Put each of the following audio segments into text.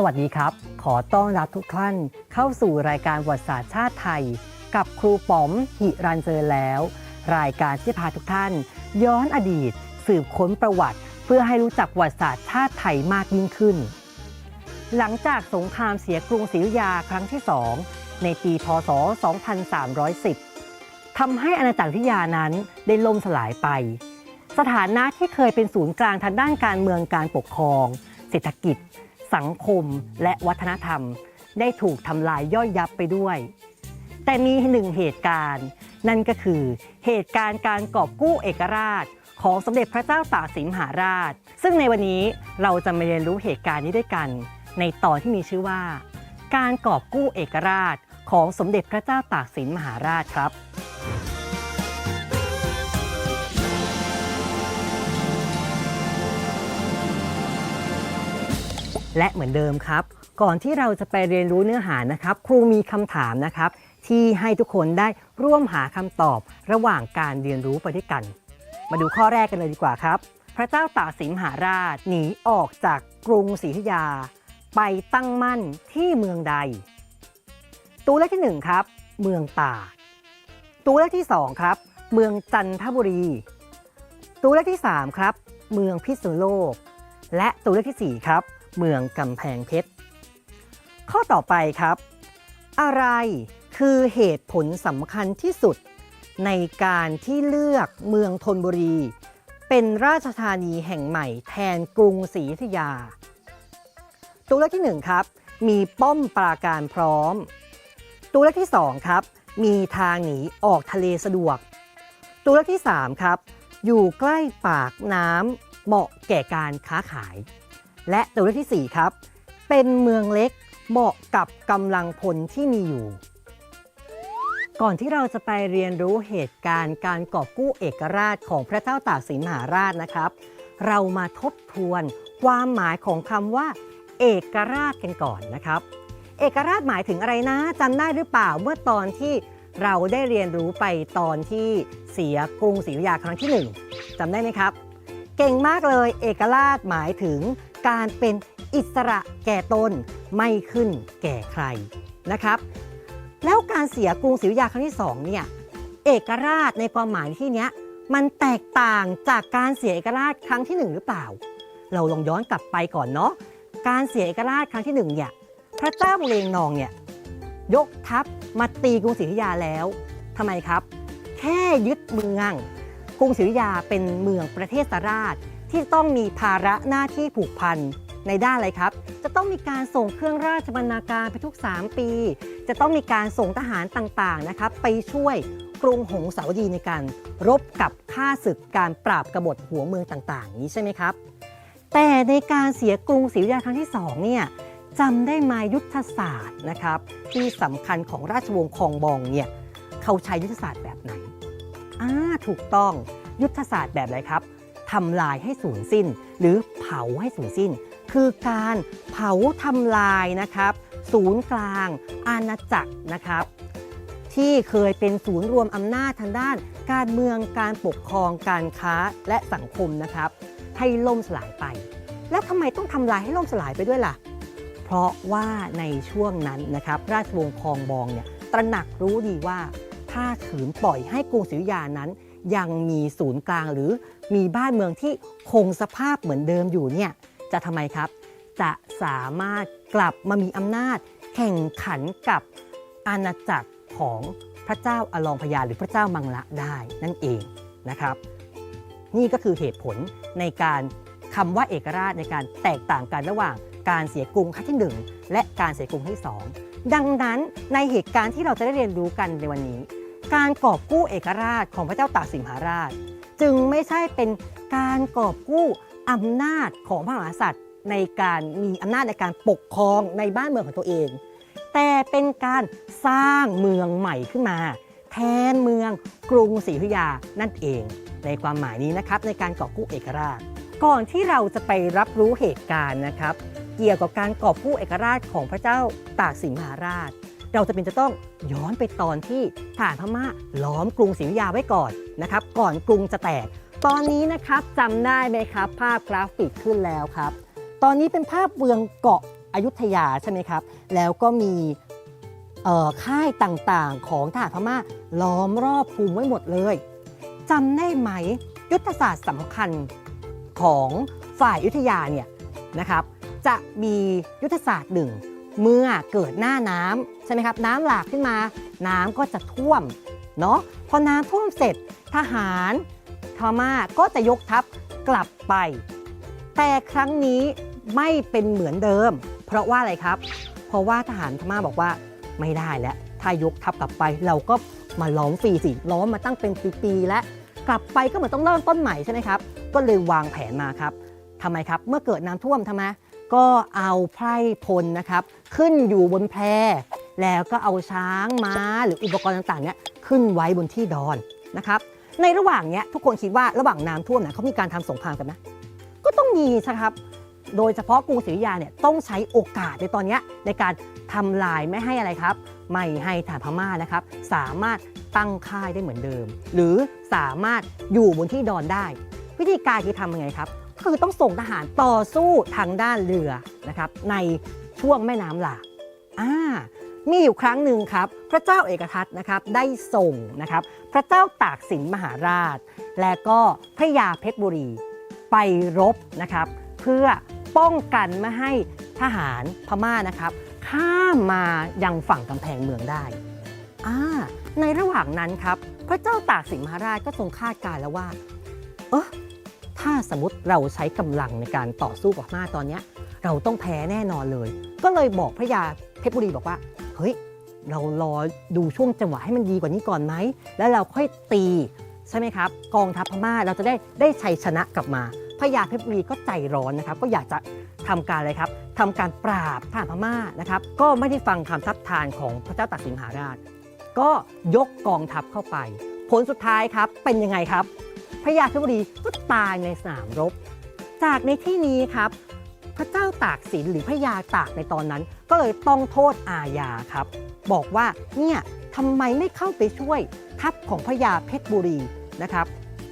สวัสดีครับ ขอต้อนรับทุกท่านเข้าสู่รายการประวัติศาสตร์ชาติไทย กับครูป๋อมหิรันเจริญแล้ว รายการที่พาทุกท่าน ย้อนอดีต สืบค้นประวัติ เพื่อให้รู้จักประวัติศาสตร์ชาติไทยมากยิ่งขึ้น หลังจากสงครามเสียกรุงศรีอยุธยาครั้งที่สองในปีพศ 2310ทำให้อาณาจักรอยุธยานั้นได้ล่มสลายไป สถานะที่เคยเป็นศูนย์กลางทางด้านการเมืองการปกครอง เศรษฐกิจ สังคมและวัฒนธรรม ได้ถูกทำลายย่อยยับไปด้วย แต่มีหนึ่งเหตุการณ์ นั่นก็คือเหตุการณ์การกอบกู้เอกราช ของสมเด็จพระเจ้าตากสินมหาราช ซึ่งในวันนี้เราจะมาเรียนรู้เหตุการณ์นี้ด้วยกัน ในตอนที่มีชื่อว่า การกอบกู้เอกราชของสมเด็จพระเจ้าตากสินมหาราชครับ และเหมือนเดิมครับ ก่อนที่เราจะไปเรียนรู้เนื้อหานะครับ ครูมีคำถามนะครับ ที่ให้ทุกคนได้ร่วมหาคำตอบระหว่างการเรียนรู้ไปด้วยกัน มาดูข้อแรกกันเลยดีกว่าครับ พระเจ้าตากสินมหาราชหนีออกจากกรุงศรีอยุธยา ไปตั้งมั่นที่เมืองใด ตัวเลือกที่หนึ่งครับ เมืองตากตัวเลือกที่สองครับ เมืองจันทบุรี ตัวเลือกที่สามครับ เมืองพิษณุโลก และตัวเลือกที่สี่ครับ เมืองกำแพงเพชร ข้อต่อไปครับ อะไรคือเหตุผลสำคัญที่สุด ในการที่เลือกเมืองธนบุรี เป็นราชธานีแห่งใหม่แทนกรุงศรีอยุธยา ตัวเลือกที่หนึ่งครับ มีป้อมปราการพร้อม ตัวเลือกที่สองครับ มีทางหนีออกทะเลสะดวก ตัวเลือกที่สามครับ อยู่ใกล้ปากน้ำเหมาะแก่การค้าขาย และตัวเลือกที่ 4 ครับ เป็นเมืองเล็กเหมาะกับกำลังพลที่มีอยู่ ก่อนที่เราจะไปเรียนรู้เหตุการณ์การกอบกู้เอกราชของพระเจ้าตากสินมหาราชนะครับ เรามาทบทวนความหมายของคำว่า เอกราชกันก่อนนะครับ เอกราชหมายถึงอะไรนะจำได้หรือเปล่าเมื่อตอนที่เราได้เรียนรู้ไปตอนที่เสียกรุงศรีอยุธยาครั้งที่หนึ่งจำได้ไหมครับ เก่งมากเลยเอกราชหมายถึง การเป็นอิสระแก่ตนไม่ขึ้นแก่ใครนะครับ แล้วการเสียกรุงศรีอยุธยาครั้งที่สองเนี่ยเอกราชในความหมายที่เนี้ยมันแตกต่างจากการเสียเอกราชครั้งที่หนึ่งหรือเปล่า เราลองย้อนกลับไปก่อนเนาะการเสียเอกราชครั้งที่หนึ่งเนี่ยพระเจ้าบุเรงนองเนี่ยยกทัพมาตีกรุงศรีอยุธยาแล้วทำไมครับ แค่ยึดเมืองกรุงศรีอยุธยาเป็นเมืองประเทศสราช ที่ต้องมีภาระหน้าที่ผูกพันในด้านอะไรครับ จะต้องมีการส่งเครื่องราชบรรณาการไปทุก 3 ปี จะต้องมีการส่งทหารต่างๆนะครับ ไปช่วยกรุงหงสาวดีในการรบกับข้าศึกการปราบกบฏหัวเมืองต่างๆ นี้ใช่ไหมครับ แต่ในการเสียกรุงศรีอยุธยาครั้งที่สองเนี่ยจำได้ไหมยุทธศาสตร์นะครับ ที่สำคัญของราชวงศ์คองบองเนี่ยเขาใช้ยุทธศาสตร์แบบไหนอ่าถูกต้องยุทธศาสตร์แบบอะไรครับ ทำลายให้สูญสิ้น หรือเผาให้สูญสิ้น คือการเผาทำลายนะครับ ศูนย์กลาง อาณาจักรนะครับ ที่เคยเป็นศูนย์รวมอำนาจทางด้าน การเมืองการปกครองการค้าและสังคมนะครับ ให้ล่มสลายไป แล้วทำไมต้องทำลายให้ล่มสลายไปด้วยล่ะ เพราะว่าในช่วงนั้นนะครับราชวงศ์คองบองเนี่ยตระหนักรู้ดีว่าถ้าขืนปล่อยให้กรุงศรีอยุธยานั้น ยังมีศูนย์กลางหรือมีบ้านเมืองที่คงสภาพเหมือนเดิมอยู่เนี่ยจะทำไมครับ จะสามารถกลับมามีอำนาจ แข่งขันกับอาณาจักรของพระเจ้าอลองพญาหรือพระเจ้ามังละได้นั่นเองนะครับ นี่ก็คือเหตุผลในการคำว่าเอกราชในการแตกต่างกันระหว่างการเสียกรุงครั้งที่หนึ่งและการเสียกรุงครั้งที่สองดังนั้นในเหตุการณ์ที่เราจะได้เรียนรู้กันในวันนี้ การกอบกู้เอกราชของพระเจ้าตากสินมหาราช จึงไม่ใช่เป็นการกอบกู้อำนาจของพระมหากษัตริย์ ในการมีอำนาจในการปกครองในบ้านเมืองของตัวเอง แต่เป็นการสร้างเมืองใหม่ขึ้นมา แทนเมืองกรุงศรีอยุธยานั่นเอง ในความหมายนี้นะครับในการกอบกู้เอกราช ก่อนที่เราจะไปรับรู้เหตุการณ์นะครับ เกี่ยวกับการกอบกู้เอกราชของพระเจ้าตากสินมหาราช เราจะเป็นจะต้องย้อนไปตอนที่ทหารพม่าล้อมกรุงศรีอยุธยาไว้ก่อนนะครับ ก่อนกรุงจะแตก ตอนนี้นะครับจำได้ไหมครับ ภาพกราฟิกขึ้นแล้วครับ ตอนนี้เป็นภาพเมืองเกาะอยุธยาใช่ไหมครับ แล้วก็มีค่ายต่างๆ ของทหารพม่าล้อมรอบคุมไว้หมดเลยจำได้ไหมยุทธศาสตร์สำคัญของฝ่ายอยุธยาเนี่ยนะครับ จะมียุทธศาสตร์หนึ่งเมื่อเกิดหน้าน้ำ ใช่ไหมครับ น้ำหลากขึ้นมา น้ำก็จะท่วมเนาะพอน้ำท่วมเสร็จทหารพม่าก็จะยกทัพกลับไป แต่ครั้งนี้ไม่เป็นเหมือนเดิม เพราะว่าอะไรครับ เพราะว่าทหารพม่าบอกว่าไม่ได้แล้ว ถ้ายกทัพกลับไปเราก็มาล้อมฟรีสิล้อมมาตั้งเป็นปีๆแล้วกลับไปก็เหมือนต้องเริ่มต้นใหม่ใช่ไหมครับก็เลยวางแผนมาครับทำไมครับ เมื่อเกิดน้ำท่วมทำไมก็เอาไพร่พลนะครับ ขึ้นอยู่บนแพ แล้วก็เอาช้างม้าหรืออุปกรณ์ต่างๆเนี่ยขึ้นไว้บนที่ดอนนะครับในระหว่างเนี้ยทุกคนคิดว่าระหว่างน้ำท่วมเนี่ยเขามีการทำสงครามกันไหมก็ต้องมีใช่ครับโดยเฉพาะกรุงศรีอยุธยาเนี่ยต้องใช้โอกาสในตอนเนี้ยในการทำลายไม่ให้อะไรครับ ไม่ให้ทหารพม่านะครับ สามารถตั้งค่ายได้เหมือนเดิม หรือสามารถอยู่บนที่ดอนได้ วิธีการคือทำยังไงครับก็คือต้องส่งทหารต่อสู้ทางด้านเรือนะครับในช่วงแม่น้ำหลากอ่า มีอยู่ครั้งหนึ่งครับ พระเจ้าเอกทัตนะครับได้ส่งนะครับ พระเจ้าตากสินมหาราช และก็พระยาเพชรบุรีไปรบนะครับ เพื่อป้องกันไม่ให้ทหารพม่านะครับ ข้ามมายังฝั่งกำแพงเมืองได้อาในระหว่างนั้นครับ พระเจ้าตากสินมหาราชก็ทรงคาดการณ์แล้วว่า เออถ้าสมมติเราใช้กำลังในการต่อสู้กับพม่าตอนนี้เราต้องแพ้แน่นอนเลย ก็เลยบอกพระยาเพชรบุรีบอกว่า เฮ้ยเรารอดูช่วงจังหวะให้มันดีกว่านี้ก่อนไหม แล้วเราค่อยตีใช่ไหมครับ กองทัพพม่าเราจะได้ได้ชัยชนะกลับมาพระยาเพชรบุรีก็ใจร้อนนะครับ ก็อยากจะทำการอะไรครับทำการปราบทหารพม่านะครับ ก็ไม่ได้ฟังคำทัดทานของพระเจ้าตากสินมหาราช ก็ยกกองทัพเข้าไป ผลสุดท้ายครับเป็นยังไงครับพระยาเพชรบุรีก็ตายในสนามรบ จากในที่นี้ครับ พระเจ้าตากสินหรือพระยาตากในตอนนั้น ก็เลยต้องโทษอาญาครับ บอกว่าเนี่ยทำไมไม่เข้าไปช่วยทัพของพระยาเพชรบุรีนะครับ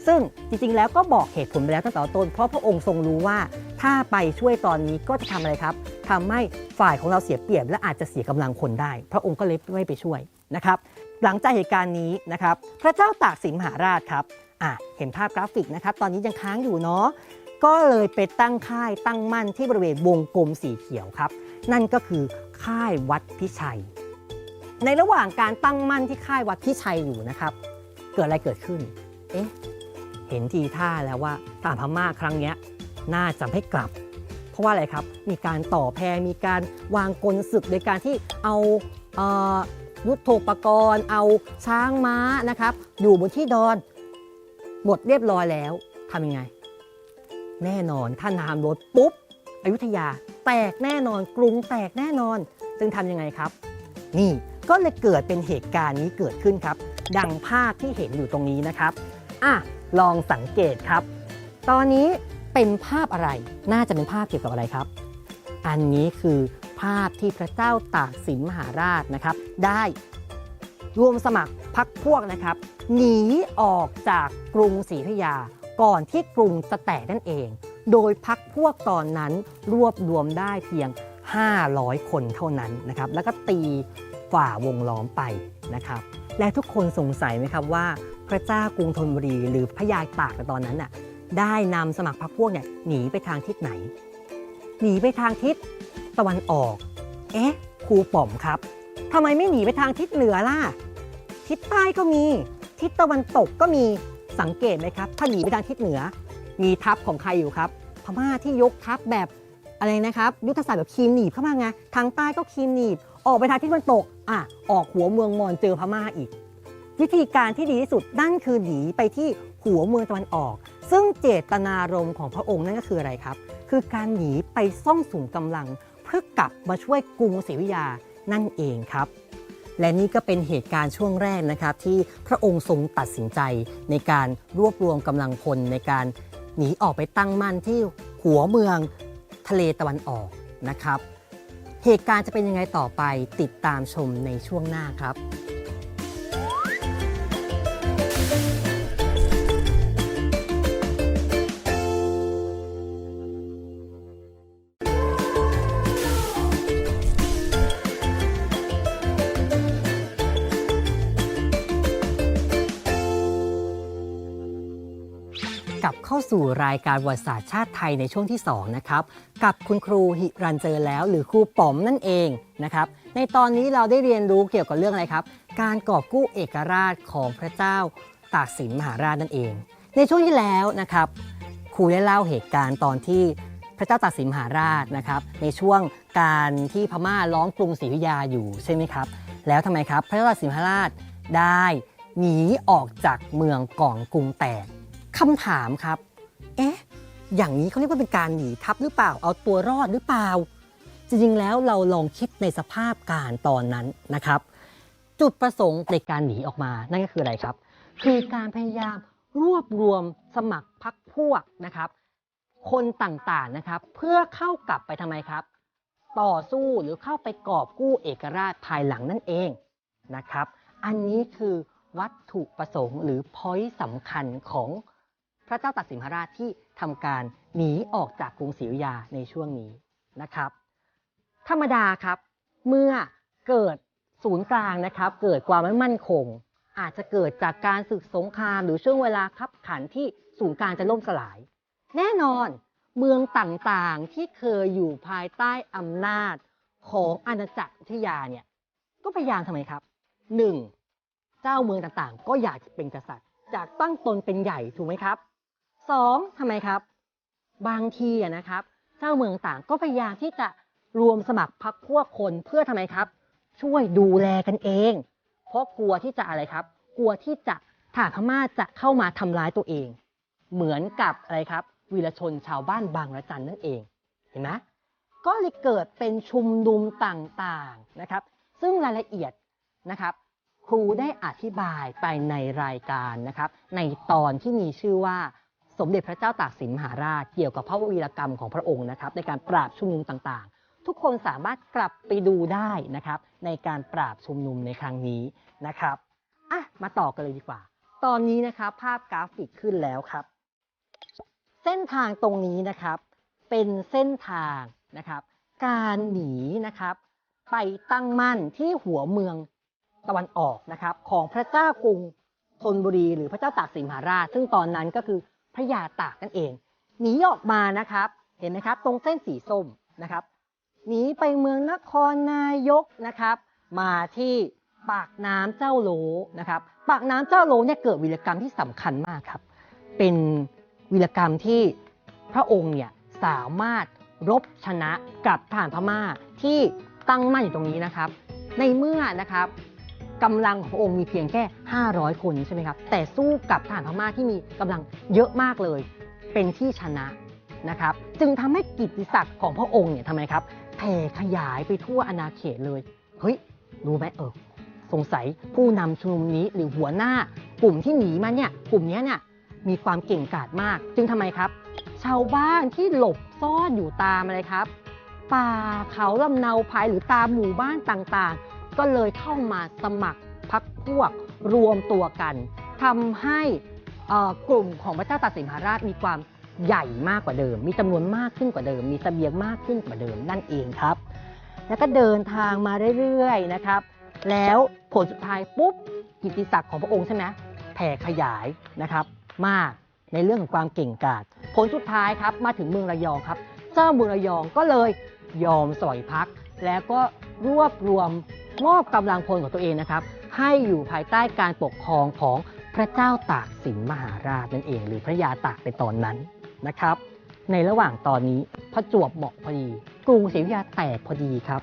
ซึ่งจริงๆแล้วก็บอกเหตุผลไปแล้วตั้งแต่ต้น เพราะพระองค์ทรงรู้ว่าถ้าไปช่วยตอนนี้ก็จะทำอะไรครับทำให้ฝ่ายของเราเสียเปรียบและอาจจะเสียกำลังคนได้ พระองค์ก็เลยไม่ไปช่วยนะครับ หลังจากเหตุการณ์นี้นะครับ พระเจ้าตากสินมหาราชครับอะเห็นภาพกราฟิกนะครับ ตอนนี้ยังค้างอยู่เนาะ ก็เลยไปตั้งค่ายตั้งมั่นที่บริเวณวงกลมสีเขียวครับ นั่นก็คือค่ายวัดพิชัย ในระหว่างการตั้งมั่นที่ค่ายวัดพิชัยอยู่นะครับ เกิดอะไรเกิดขึ้น เอ๊ะ เห็นทีท่าแล้วว่าทหารพม่าครั้งนี้น่าจะไม่กลับ เพราะว่าอะไรครับ มีการต่อแพรมีการวางกลศึกโดยการที่เอาเอยุทโธปกรณ์ เอาช้างม้านะครับ อยู่บนที่ดอน หมดเรียบร้อยแล้วทำยังไง แน่นอนถ้าน้ำลดปุ๊บอยุธยาแตกแน่นอนกรุงแตกแน่นอน จึงทำยังไงครับ นี่ก็เลยเกิดเป็นเหตุการณ์นี้เกิดขึ้นครับ ดังภาพที่เห็นอยู่ตรงนี้นะครับอะลองสังเกตครับ ตอนนี้เป็นภาพอะไรน่าจะเป็นภาพเกี่ยวกับอะไรครับ อันนี้คือภาพที่พระเจ้าตากสินมหาราชนะครับ ได้รวมสมัครพักพวกนะครับ หนีออกจากกรุงศรีอยุธยา ก่อนที่กรุงจะแตกนั่นเอง โดยพักพวกตอนนั้นรวบรวมได้เพียง 500 คนเท่านั้นนะครับ แล้วก็ตีฝ่าวงล้อมไปนะครับ และทุกคนสงสัยไหมครับว่า พระเจ้ากรุงธนบุรีหรือพระยาตากในตอนนั้นน่ะได้นำสมัครพรรคพวกเนี่ยหนีไปทางทิศไหน หนีไปทางทิศตะวันออก เอ๊ะครูป๋อมครับทำไมไม่หนีไปทางทิศเหนือล่ะ ทิศใต้ก็มี ทิศตะวันตกก็มี สังเกตไหมครับ ถ้าหนีไปทางทิศเหนือ มีทัพของใครอยู่ครับ พม่าที่ยกทัพแบบอะไรนะครับ ยุทธศาสตร์แบบคีมหนีบเข้ามาไงทางใต้ก็คีมหนีบ ออกไปทางที่ตะวันตกอะออกหัวเมืองมอญเจอพม่าอีก วิธีการที่ดีที่สุดนั่นคือหนีไปที่หัวเมืองตะวันออก ซึ่งเจตนารมณ์ของพระองค์นั่นก็คืออะไรครับ คือการหนีไปซ่องสุมกำลัง เพื่อกลับมาช่วยกรุงศรีอยุธยานั่นเองครับ และนี่ก็เป็นเหตุการณ์ช่วงแรกนะครับที่พระองค์ทรงตัดสินใจในการรวบรวมกำลังพลในการหนีออกไปตั้งมั่นที่หัวเมืองทะเลตะวันออกนะครับ เหตุการณ์จะเป็นยังไงต่อไปติดตามชมในช่วงหน้าครับ สู่รายการประวัติศาสตร์ชาติไทยในช่วงที่ 2 นะครับ กับคุณครูหิรันเจอแล้ว หรือครูป๋อมนั่นเองนะครับ ในตอนนี้เราได้เรียนรู้เกี่ยวกับเรื่องอะไรครับ การกอบกู้เอกราชของพระเจ้าตากสินมหาราชนั่นเอง ในช่วงที่แล้วนะครับครูได้เล่าเหตุการณ์ตอนที่พระเจ้าตากสินมหาราชนะครับ ในช่วงการที่พม่าล้อมกรุงศรีอยุธยาอยู่ใช่ไหมครับ แล้วทำไมครับ พระเจ้าตากสินมหาราชได้หนีออกจากเมืองก่อนกรุงแตกคำถามครับ เอ๊ะ อย่างนี้เขาเรียกว่าเป็นการหนีทัพหรือเปล่า เอาตัวรอดหรือเปล่า จริงๆ แล้วเราลองคิดในสภาพการตอนนั้นนะครับ จุดประสงค์ในการหนีออกมา นั่นก็คืออะไรครับ คือการพยายามรวบรวมสมัครพรรคพวกนะครับ คนต่างๆ นะครับ เพื่อเข้ากลับไปทำไมครับ ต่อสู้หรือเข้าไปกอบกู้เอกราชภายหลังนั่นเองนะครับ อันนี้คือวัตถุประสงค์หรือพอยต์สำคัญของ พระเจ้าตากสินมหาราชที่ทำการหนีออกจากกรุงศรีอยุธยาในช่วงนี้นะครับ ธรรมดาครับเมื่อเกิดศูนย์กลางนะครับ เกิดความไม่มั่นคง อาจจะเกิดจากการศึกสงครามหรือช่วงเวลาคับขันที่ศูนย์กลางจะล่มสลาย แน่นอนเมืองต่างๆที่เคยอยู่ภายใต้อำนาจของอาณาจักรอยุธยาเนี่ยก็พยายามทำไมครับหนึ่งเจ้าเมืองต่างๆ ก็อยากจะเป็นกษัตริย์ จากตั้งตนเป็นใหญ่ถูกไหมครับ สองทำไมครับ บางทีอะนะครับ เจ้าเมืองต่างก็พยายามที่จะรวมสมัครพรรคพวกคนเพื่อทำไมครับ ช่วยดูแลกันเอง เพราะกลัวที่จะอะไรครับ กลัวที่จะทหารพม่าจะเข้ามาทำร้ายตัวเอง เหมือนกับอะไรครับวีรชนชาวบ้านบางระจันนั่นเองเห็นไหมก็เลยเกิดเป็นชุมนุมต่างๆนะครับ ซึ่งรายละเอียดนะครับ ครูได้อธิบายไปในรายการนะครับ ในตอนที่มีชื่อว่า สมเด็จพระเจ้าตากสินมหาราชเกี่ยวกับพระวีรกรรมของพระองค์นะครับในการปราบชุมนุมต่างๆ ทุกคนสามารถกลับไปดูได้นะครับในการปราบชุมนุมในครั้งนี้นะครับอะมาต่อกันเลยดีกว่า ตอนนี้นะครับภาพกราฟิกขึ้นแล้วครับ เส้นทางตรงนี้นะครับเป็นเส้นทางนะครับ การหนีนะครับ ไปตั้งมั่นที่หัวเมืองตะวันออกนะครับ ของพระเจ้ากรุงธนบุรี หรือพระเจ้าตากสินมหาราช ซึ่งตอนนั้นก็คือ พระยาตากนั่นเอง หนีออกมานะครับ เห็นไหมครับ ตรงเส้นสีส้มนะครับ หนีไปเมืองนครนายกนะครับ มาที่ปากน้ำเจ้าโลนะครับ ปากน้ำเจ้าโลเนี่ยเกิดวีรกรรมที่สำคัญมากครับ เป็นวีรกรรมที่พระองค์เนี่ยสามารถรบชนะกับทหารพม่าที่ตั้งมั่นอยู่ตรงนี้นะครับ ในเมื่อนะครับ กำลังของพระองค์มีเพียงแค่ 500 คนใช่ไหมครับ แต่สู้กับทหารพม่าที่มีกำลังเยอะมากเลย เป็นที่ชนะนะครับ จึงทำให้กิตติศักดิ์ของพระองค์เนี่ยทำไมครับแผ่ขยายไปทั่วอาณาเขตเลย เฮ้ย รู้ไหมเออ สงสัยผู้นำชุมนุมนี้หรือหัวหน้ากลุ่มที่หนีมาเนี่ย กลุ่มนี้เนี่ยมีความเก่งกาจมาก จึงทำไมครับ ชาวบ้านที่หลบซ่อนอยู่ตามอะไรครับ ป่าเขาลำเนาภายหรือตามหมู่บ้านต่างๆ ก็เลยเข้ามาสมัครพักพวกรวมตัวกันทำให้กลุ่มของพระเจ้าตากสินมหาราชมีความใหญ่มากกว่าเดิม มีจำนวนมากขึ้นกว่าเดิม มีเสบียงมากขึ้นกว่าเดิมนั่นเองครับ แล้วก็เดินทางมาเรื่อยๆนะครับ แล้วผลสุดท้ายปุ๊บกิติศักดิ์ของพระองค์ใช่ไหมแผ่ขยายนะครับ มากในเรื่องของความเก่งกาจผลสุดท้ายครับมาถึงเมืองระยองครับ เจ้าเมืองระยองก็เลยยอมสอยพัก แล้วก็รวบรวม มอบกำลังพลของตัวเองนะครับ ให้อยู่ภายใต้การปกครองของพระเจ้าตากสินมหาราชนั่นเอง หรือพระยาตากในตอนนั้นนะครับ ในระหว่างตอนนี้ประจวบเหมาะพอดี กรุงศรีอยุธยาแตกพอดีครับ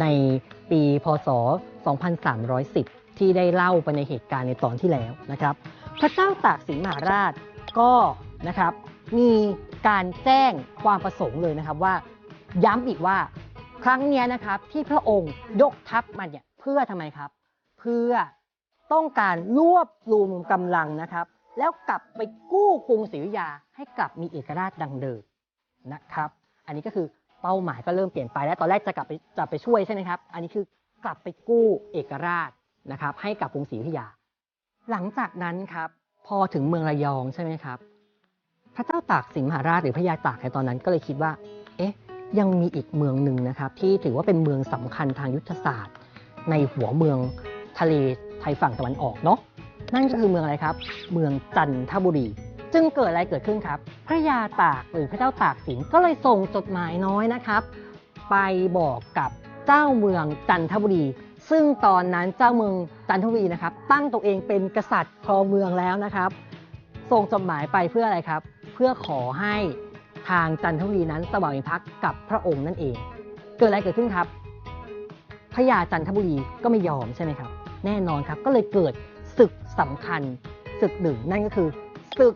ในปีพศ 2310 ที่ได้เล่าไปในเหตุการณ์ในตอนที่แล้วนะครับ พระเจ้าตากสินมหาราชก็นะครับมีการแจ้งความประสงค์เลยนะครับว่า ย้ำอีกว่า ครั้งเนี้ยนะครับที่พระองค์ยกทัพมาเนี่ยเพื่อทำไมครับ เพื่อต้องการรวบรวมกำลังนะครับ แล้วกลับไปกู้กรุงศรีอยุธยาให้กลับมีเอกราชดังเดิมนะครับ อันนี้ก็คือเป้าหมายก็เริ่มเปลี่ยนไปแล้วตอนแรกจะกลับไปจะไปช่วยใช่ไหมครับ อันนี้คือกลับไปกู้เอกราชนะครับ ให้กับกรุงศรีอยุธยา หลังจากนั้นครับพอถึงเมืองระยองใช่ไหมครับ พระเจ้าตากสินมหาราชหรือพระยาตากในตอนนั้นก็เลยคิดว่า เอ๊ะ ยังมีอีกเมืองหนึ่งนะครับ ที่ถือว่าเป็นเมืองสำคัญทางยุทธศาสตร์ ในหัวเมืองทะเลไทยฝั่งตะวันออกเนาะนั่นก็คือเมืองอะไรครับ เมืองจันทบุรีจึงเกิดอะไรเกิดขึ้นครับ พระยาตากหรือพระเจ้าตากสินก็เลยส่งจดหมายน้อยนะครับ ไปบอกกับเจ้าเมืองจันทบุรี ซึ่งตอนนั้นเจ้าเมืองจันทบุรีนะครับ ตั้งตัวเองเป็นกษัตริย์ครองเมืองแล้วนะครับ ส่งจดหมายไปเพื่ออะไรครับ เพื่อขอให้ ทางจันทบุรีนั้นสวามิภักดิ์กับพระองค์นั่นเอง เกิดอะไรเกิดขึ้นครับพระยาจันทบุรีก็ไม่ยอมใช่ไหมครับ แน่นอนครับก็เลยเกิดศึกสำคัญศึกหนึ่งนั่นก็คือศึก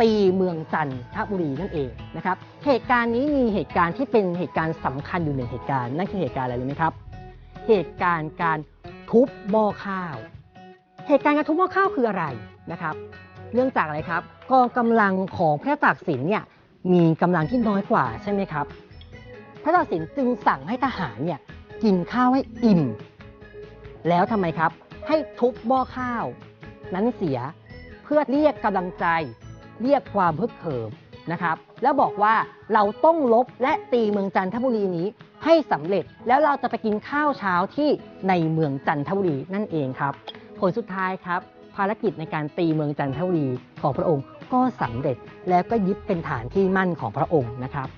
ตีเมืองจันทบุรีนั่นเองนะครับเหตุการณ์นี้มีเหตุการณ์ที่เป็นเหตุการณ์สำคัญอยู่หนึ่งเหตุการณ์นั่นคือเหตุการณ์อะไรรู้ไหมครับ เหตุการณ์การทุบหม้อข้าว เหตุการณ์การทุบหม้อข้าวคืออะไรนะครับ เรื่องจากอะไรครับกองกำลังของพระตากสินเนี่ย มีกำลังที่น้อยกว่าใช่ไหมครับ พระเจ้าสินจึงสั่งให้ทหารเนี่ยกินข้าวให้อิ่ม แล้วทำไมครับ ให้ทุบหม้อข้าว นั้นเสียเพื่อเรียกกำลังใจ เรียกความพึกเขิมนะครับ แล้วบอกว่าเราต้องลบและตีเมืองจันทบุรีนี้ให้สำเร็จแล้วเราจะไปกินข้าวเช้าที่ในเมืองจันทบุรีนั่นเองครับ ผลสุดท้ายครับ ภารกิจในการตีเมืองจันทบุรีของพระองค์ ก็สำเร็จแล้วก็ยึดเป็นฐานที่มั่นของพระองค์นะครับ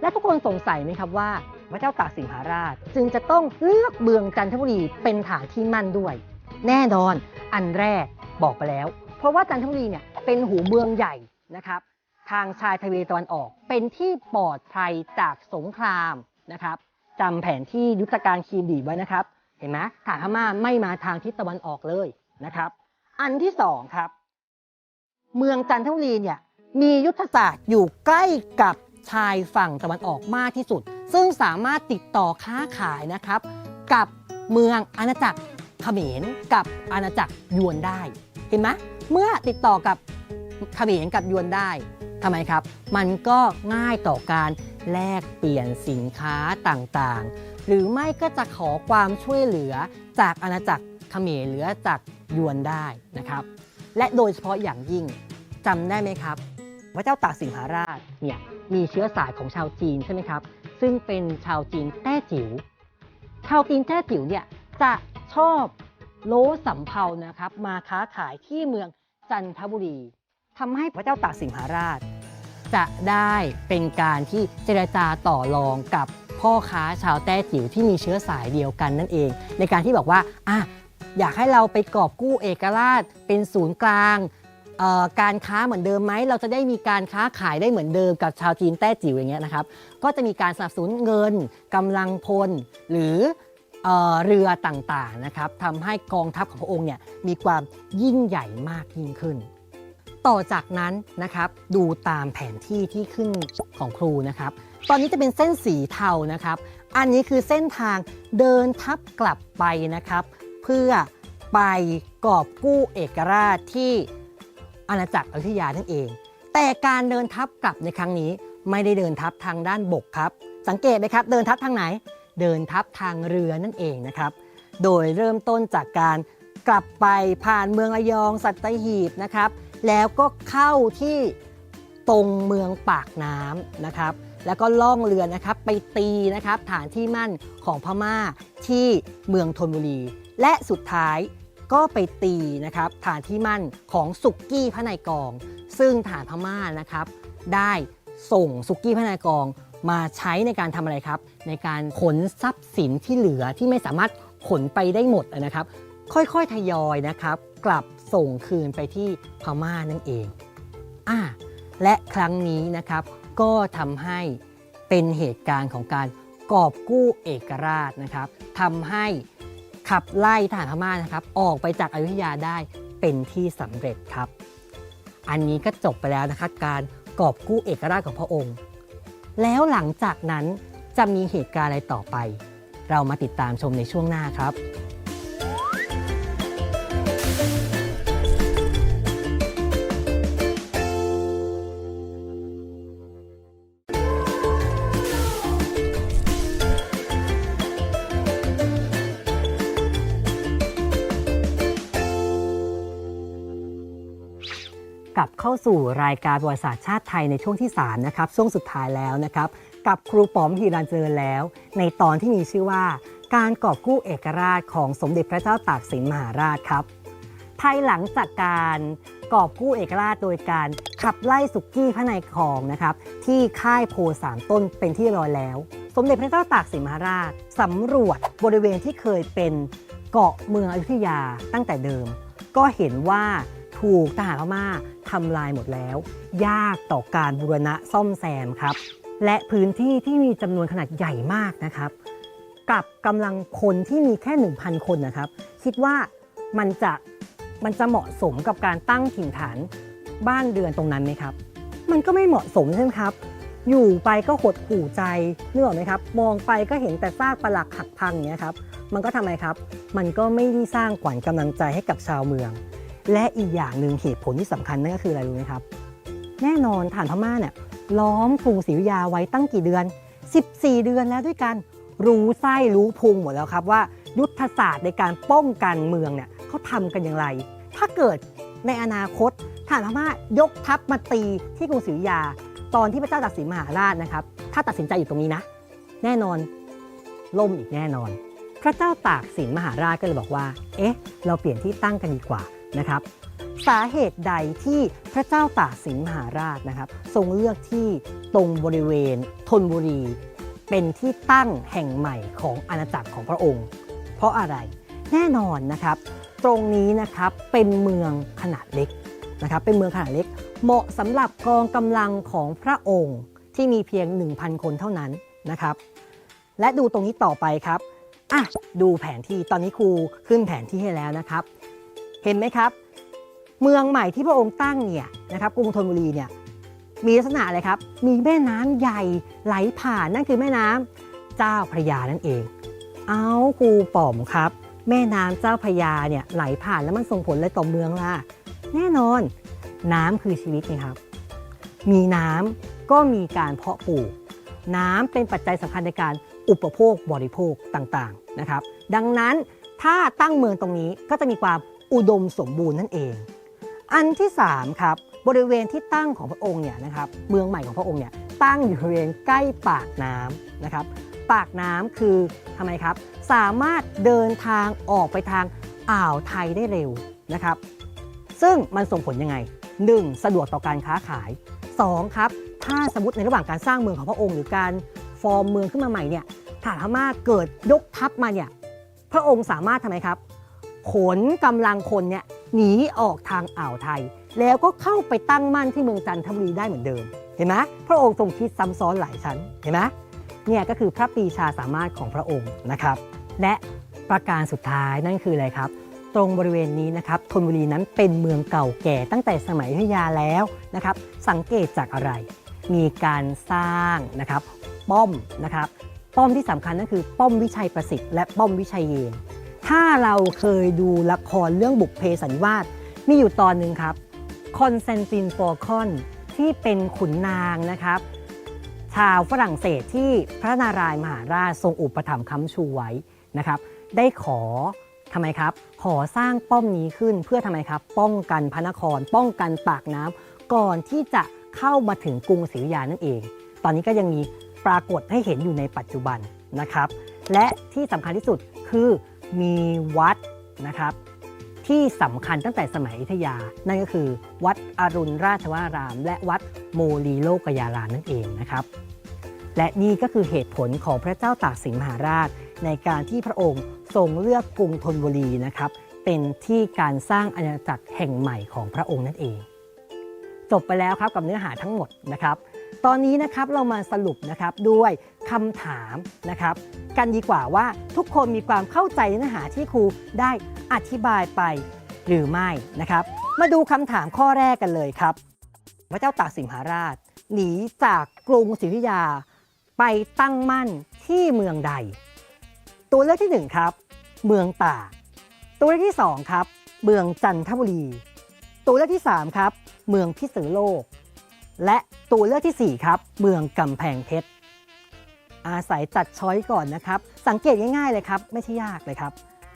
และทุกคนสงสัยไหมครับว่า พระเจ้าตากสินมหาราช จึงจะต้องเลือกเมืองจันทบุรีเป็นฐานที่มั่นด้วย แน่นอนอันแรกบอกไปแล้ว เพราะว่าจันทบุรีเนี่ยเป็นหูเมืองใหญ่นะครับ ทางชายทะเลตะวันออกเป็นที่ปลอดภัยจากสงครามนะครับจำแผนที่ยุทธการคีรีไว้นะครับ เห็นไหมฐานพม่าไม่มาทางทิศตะวันออกเลยนะครับ อันที่สองครับ เมืองจันทบุรีเนี่ยมียุทธศาสตร์อยู่ใกล้กับชายฝั่งตะวันออกมากที่สุด ซึ่งสามารถติดต่อค้าขายนะครับ กับเมืองอาณาจักรเขมรกับอาณาจักรยวนได้ เห็นไหมเมื่อติดต่อกับเขมรกับยวนได้ทำไมครับ มันก็ง่ายต่อการแลกเปลี่ยนสินค้าต่างๆ หรือไม่ก็จะขอความช่วยเหลือจากอาณาจักรเขมรหรืออากยวนได้นะครับ และโดยเฉพาะอย่างยิ่งจำได้ไหมครับ พระเจ้าตากสินมหาราชเนี่ยมีเชื้อสายของชาวจีนใช่ไหมครับ ซึ่งเป็นชาวจีนแต้จิ๋วชาวจีนแต้จิ๋วเนี่ยจะชอบโลสำเภานะครับ มาค้าขายที่เมืองจันทบุรีทำให้พระเจ้าตากสินมหาราช จะได้เป็นการที่เจรจาต่อรองกับพ่อค้าชาวแต้จิ๋วที่มีเชื้อสายเดียวกันนั่นเอง ในการที่บอกว่าอะ อยากให้เราไปกอบกู้เอกราช เป็นศูนย์กลางการค้าเหมือนเดิมไหม เราจะได้มีการค้าขายได้เหมือนเดิมกับชาวจีนแต้จิ๋วอย่างเงี้ยนะครับ ก็จะมีการสนับสนุนเงินกำลังพลหรือเอ่อเรือต่างๆนะครับทำให้กองทัพของพระองค์เนี่ยมีความยิ่งใหญ่มากยิ่งขึ้น ต่อจากนั้นนะครับดูตามแผนที่ที่ขึ้นของครูนะครับ ตอนนี้จะเป็นเส้นสีเทานะครับ อันนี้คือเส้นทางเดินทับกลับไปนะครับ เพื่อไปกอบกู้เอกราชที่อาณาจักรอยุธยานั่นเอง แต่การเดินทับกลับในครั้งนี้ไม่ได้เดินทับทางด้านบกครับ สังเกตไหมครับเดินทับทางไหน เดินทับทางเรือนั่นเองนะครับ โดยเริ่มต้นจากการกลับไปผ่านเมืองระยองสัตหีบนะครับ แล้วก็เข้าที่ตรงเมืองปากน้ำนะครับ แล้วก็ล่องเรือนะครับไปตีนะครับฐานที่มั่นของพม่าที่เมืองธนบุรี และสุดท้ายก็ไปตีนะครับฐานที่มั่นของสุกกี้พระนายกอง ซึ่งฐานพม่านะครับได้ส่งสุกกี้พระนายกองมาใช้ในการทำอะไรครับ ในการขนทรัพย์สินที่เหลือที่ไม่สามารถขนไปได้หมดนะครับ ค่อยๆทยอยนะครับกลับส่งคืนไปที่พม่านั่นเองอ่าและครั้งนี้นะครับก็ทำให้เป็นเหตุการณ์ของการกอบกู้เอกราชนะครับทำให้ ขับไล่ทหารพม่านะครับ ออกไปจากอยุธยาได้เป็นที่สำเร็จครับ อันนี้ก็จบไปแล้วนะคะการกอบกู้เอกราชของพระองค์ แล้วหลังจากนั้นจะมีเหตุการณ์อะไรต่อไป เรามาติดตามชมในช่วงหน้าครับ เข้าสู่รายการประวัติศาสตร์ชาติไทยในช่วงที่3นะครับช่วงสุดท้ายแล้วนะครับกับครูป๋อมฮีรันเจริญแล้ว ในตอนที่มีชื่อว่า การกอบกู้เอกราชของสมเด็จพระเจ้าตากสินมหาราชครับภายหลังจากการกอบกู้เอกราชโดยการขับไล่สุกี้พระนายครองนะครับที่ค่ายโพสามต้นเป็นที่ร้อยแล้ว สมเด็จพระเจ้าตากสินมหาราชสำรวจบริเวณที่เคยเป็นเกาะเมืองอยุธยาตั้งแต่เดิม ก็เห็นว่า ถูกทหารพม่าทำลายหมดแล้ว ยากต่อการบูรณะซ่อมแซมครับ และพื้นที่ที่มีจำนวนขนาดใหญ่มากนะครับ กับกำลังคนที่มีแค่ 1,000 คนนะครับ คิดว่ามันจะมันจะเหมาะสมกับการตั้งถิ่นฐานบ้านเรือนตรงนั้นไหมครับ มันก็ไม่เหมาะสมใช่ไหมครับ อยู่ไปก็หดหู่ใจนึกออกไหมครับ มองไปก็เห็นแต่ซากปลักหักพังอย่างเงี้ยครับ มันก็ทำไมครับ มันก็ไม่ได้สร้างขวัญกำลังใจให้กับชาวเมือง และอีกอย่างหนึ่งเหตุผลที่สำคัญนั่นก็คืออะไรรู้ไหมครับ แน่นอนฐานพม่าเนี่ยล้อมกรุงศรีอยุธยาไว้ตั้งกี่เดือน 14 เดือนแล้วด้วยกันรู้ไส้รู้พุงหมดแล้วครับว่ายุทธศาสตร์ในการป้องกันเมืองเนี่ยเขาทำกันอย่างไร ถ้าเกิดในอนาคตฐานพม่ายกทัพมาตีที่กรุงศรีอยุธยา ตอนที่พระเจ้าตากสินมหาราชนะครับ ถ้าตัดสินใจอยู่ตรงนี้นะ แน่นอนล่มอีกแน่นอน พระเจ้าตากสินมหาราชก็เลยบอกว่า เอ๊ะ เราเปลี่ยนที่ตั้งกันดีกว่า นะครับ สาเหตุใดที่พระเจ้าตากสินมหาราชนะครับ ทรงเลือกที่ตรงบริเวณธนบุรี เป็นที่ตั้งแห่งใหม่ของอาณาจักรของพระองค์ เพราะอะไรแน่นอนนะครับ ตรงนี้นะครับเป็นเมืองขนาดเล็กนะครับ เป็นเมืองขนาดเล็ก เหมาะสำหรับกองกำลังของพระองค์ที่มีเพียง 1,000 คนเท่านั้นนะครับ และดูตรงนี้ต่อไปครับอะดูแผนที่ตอนนี้ครูขึ้นแผนที่ให้แล้วนะครับ เห็นไหมครับ เมืองใหม่ที่พระองค์ตั้งเนี่ยนะครับกรุงธนบุรีเนี่ยมีลักษณะอะไรครับ มีแม่น้ำใหญ่ไหลผ่านนั่นคือแม่น้ำเจ้าพระยานั่นเอง เอาครูป๋อมครับ แม่น้ำเจ้าพระยาเนี่ยไหลผ่านแล้วมันส่งผลอะไรต่อเมืองล่ะแน่นอน น้ำคือชีวิตไงครับ มีน้ำก็มีการเพาะปลูก น้ำเป็นปัจจัยสำคัญในการอุปโภคบริโภคต่างๆนะครับ ดังนั้นถ้าตั้งเมืองตรงนี้ก็จะมีความ อุดมสมบูรณ์นั่นเอง อันที่3ครับบริเวณที่ตั้งของพระองค์เนี่ยนะครับเมืองใหม่ของพระองค์เนี่ยตั้งอยู่บริเวณใกล้ปากน้ำนะครับปากน้ำคือทำไมครับ สามารถเดินทางออกไปทางอ่าวไทยได้เร็วนะครับ ซึ่งมันส่งผลยังไง 1. สะดวกต่อการค้าขาย 2. ครับถ้าสมมติในระหว่างการสร้างเมืองของพระองค์ หรือการฟอร์มเมืองขึ้นมาใหม่เนี่ยฐาพม่าเกิดยกทัพมาเนี่ยพระองค์สามารถทำไมครับ ขนกำลังคนเนี่ยหนีออกทางอ่าวไทย แล้วก็เข้าไปตั้งมั่นที่เมืองจันทบุรีได้เหมือนเดิม เห็นไหมพระองค์ทรงคิดซ้ำซ้อนหลายชั้นเห็นไหมเนี่ยก็คือพระปีชาสามารถของพระองค์นะครับ และประการสุดท้ายนั่นคืออะไรครับ ตรงบริเวณนี้นะครับธนบุรีนั้นเป็นเมืองเก่าแก่ตั้งแต่สมัยอยุธยาแล้วนะครับ สังเกตจากอะไร มีการสร้างนะครับป้อมนะครับป้อมที่สำคัญนั่นคือป้อมวิชัยประสิทธิ์และป้อมวิชัยเยน ถ้าเราเคยดูละครเรื่องบุกเพสันนิวาสมีอยู่ตอนหนึ่งครับคอนเซนตินฟอร์คอนที่เป็นขุนนางนะครับ ชาวฝรั่งเศสที่พระนารายมหาราชทรงอุปถัมภ์ค้ำชูไว้นะครับ ได้ขอทำไมครับ ขอสร้างป้อมนี้ขึ้นเพื่อทำไมครับ ป้องกันพระนคร ป้องกันปากน้ำก่อนที่จะเข้ามาถึงกรุงศรีอยุธยานั่นเอง ตอนนี้ก็ยังมีปรากฏให้เห็นอยู่ในปัจจุบันนะครับ และที่สำคัญที่สุดคือ มีวัดนะครับ ที่สำคัญตั้งแต่สมัยอยุธยา นั่นก็คือวัดอรุณราชวราราม และวัดโมลีโลกยารามนั่นเองนะครับ และนี่ก็คือเหตุผลของพระเจ้าตากสินมหาราช ในการที่พระองค์ทรงเลือกกรุงธนบุรีนะครับ เป็นที่การสร้างอาณาจักรแห่งใหม่ของพระองค์นั่นเอง จบไปแล้วครับกับเนื้อหาทั้งหมดนะครับ ตอนนี้นะครับเรามาสรุปนะครับด้วยคำถามนะครับ กันดีกว่าว่าทุกคนมีความเข้าใจเนื้อหาที่ครูได้อธิบายไปหรือไม่นะครับ มาดูคำถามข้อแรกกันเลยครับ พระเจ้าตากสินมหาราช หนีจากกรุงศรีอยุธยาไปตั้งมั่นที่เมืองใด ตัวเลือกที่หนึ่งครับ เมืองตากตัวเลือกที่สองครับ เมืองจันทบุรี ตัวเลือกที่สามครับ เมืองพิษณุโลก และตัวเลือกที่สี่ครับ เมืองกำแพงเพชร อาศัยจัดช้อยก่อนนะครับ สังเกตง่ายๆเลยครับ ไม่ใช่ยากเลยครับ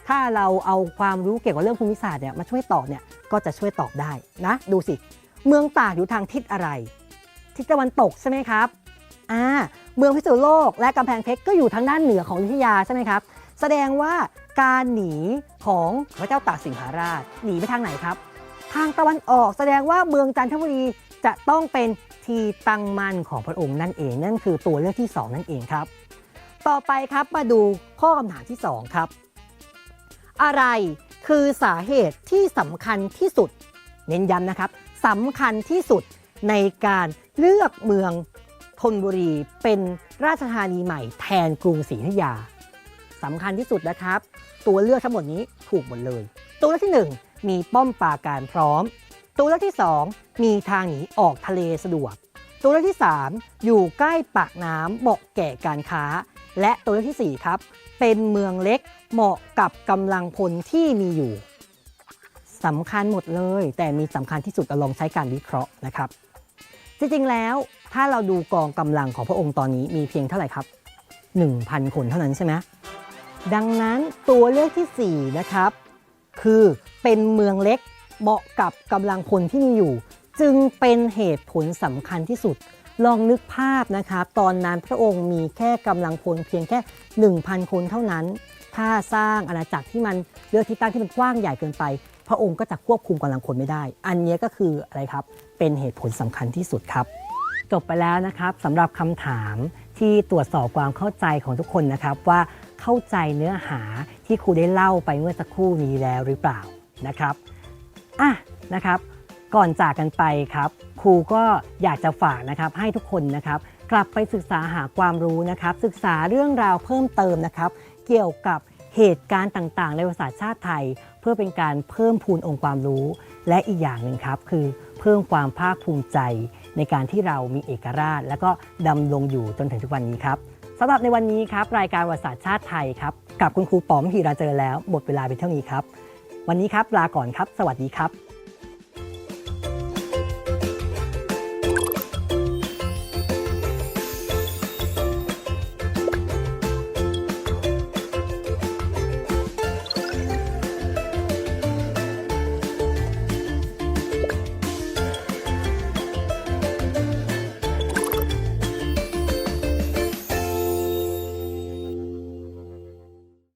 ถ้าเราเอาความรู้เกี่ยวกับเรื่องภูมิศาสตร์เนี่ยมาช่วยตอบเนี่ยก็จะช่วยตอบได้นะ ดูสิ เมืองตากอยู่ทางทิศอะไร ทิศตะวันตกใช่ไหมครับอ่าเมืองพิษณุโลกและกำแพงเพชรก็อยู่ทางด้านเหนือของอยุธยาใช่ไหมครับ แสดงว่าการหนีของพระเจ้าตากสินหาราชหนีไปทางไหนครับ ทางตะวันออกแสดงว่าเมืองจันทบุรี จะต้องเป็นที่ตั้งมั่นของพระองค์นั่นเอง นั่นคือตัวเลือกที่ 2 นั่นเองครับ ต่อไปครับมาดูข้อคำถามที่ 2 ครับ อะไรคือสาเหตุที่สำคัญที่สุด เน้นย้ำนะครับสำคัญที่สุดในการเลือกเมืองธนบุรีเป็นราชธานีใหม่แทนกรุงศรีอยุธยาสำคัญที่สุดนะครับ ตัวเลือกทั้งหมดนี้ถูกหมดเลย ตัวเลือกที่ 1 มีป้อมปราการพร้อม ตัวเลือกที่ 2 มีทางหนีออกทะเลสะดวก ตัวเลือกที่ 3 อยู่ใกล้ปากน้ำเหมาะแก่การค้า และตัวเลือกทีสี่ 4 ครับ เป็นเมืองเล็กเหมาะกับกำลังพลที่มีอยู่สำคัญหมดเลย แต่มีสำคัญที่สุดลองใช้การวิเคราะห์นะครับ จริงๆแล้วถ้าเราดูกองกำลังของพระองค์ตอนนี้มีเพียงเท่าไหร่ครับ 1,000 คนเท่านั้นใช่ไหมดังนั้นตัวเลือกทีสี่4 นะครับ คือเป็นเมืองเล็ก เหมาะกับกำลังพลที่มีอยู่ จึงเป็นเหตุผลสำคัญที่สุด ลองนึกภาพนะครับตอนนั้นพระองค์มีแค่กำลังพลเพียงแค่ 1,000 คนเท่านั้น ถ้าสร้างอาณาจักรที่มันเลือกที่ตั้งที่มันกว้างใหญ่เกินไป พระองค์ก็จะควบคุมกำลังพลไม่ได้ อันนี้ก็คืออะไรครับเป็นเหตุผลสำคัญที่สุดครับ จบไปแล้วนะครับสำหรับคำถามที่ตรวจสอบความเข้าใจของทุกคนนะครับว่าเข้าใจเนื้อหาที่ครูได้เล่าไปเมื่อสักครู่นี้แล้วหรือเปล่านะครับ อะนะครับก่อนจากกันไปครับครูก็อยากจะฝากนะครับให้ทุกคนนะครับกลับไปศึกษาหาความรู้นะครับ ศึกษาเรื่องราวเพิ่มเติมนะครับ เกี่ยวกับเหตุการณ์ต่างๆ ในประวัติศาสตร์ชาติไทย เพื่อเป็นการเพิ่มพูนองค์ความรู้ และอีกอย่างหนึ่งครับ คือเพิ่มความภาคภูมิใจ ในการที่เรามีเอกราช และก็ดำรงอยู่จนถึงทุกวันนี้ครับสำหรับในวันนี้ครับรายการประวัติศาสตร์ชาติไทยครับกับคุณครูป๋อมพีราเจอแล้วหมดเวลาไปเท่านี้ครับ วันนี้ครับลาก่อนครับ สวัสดีครับ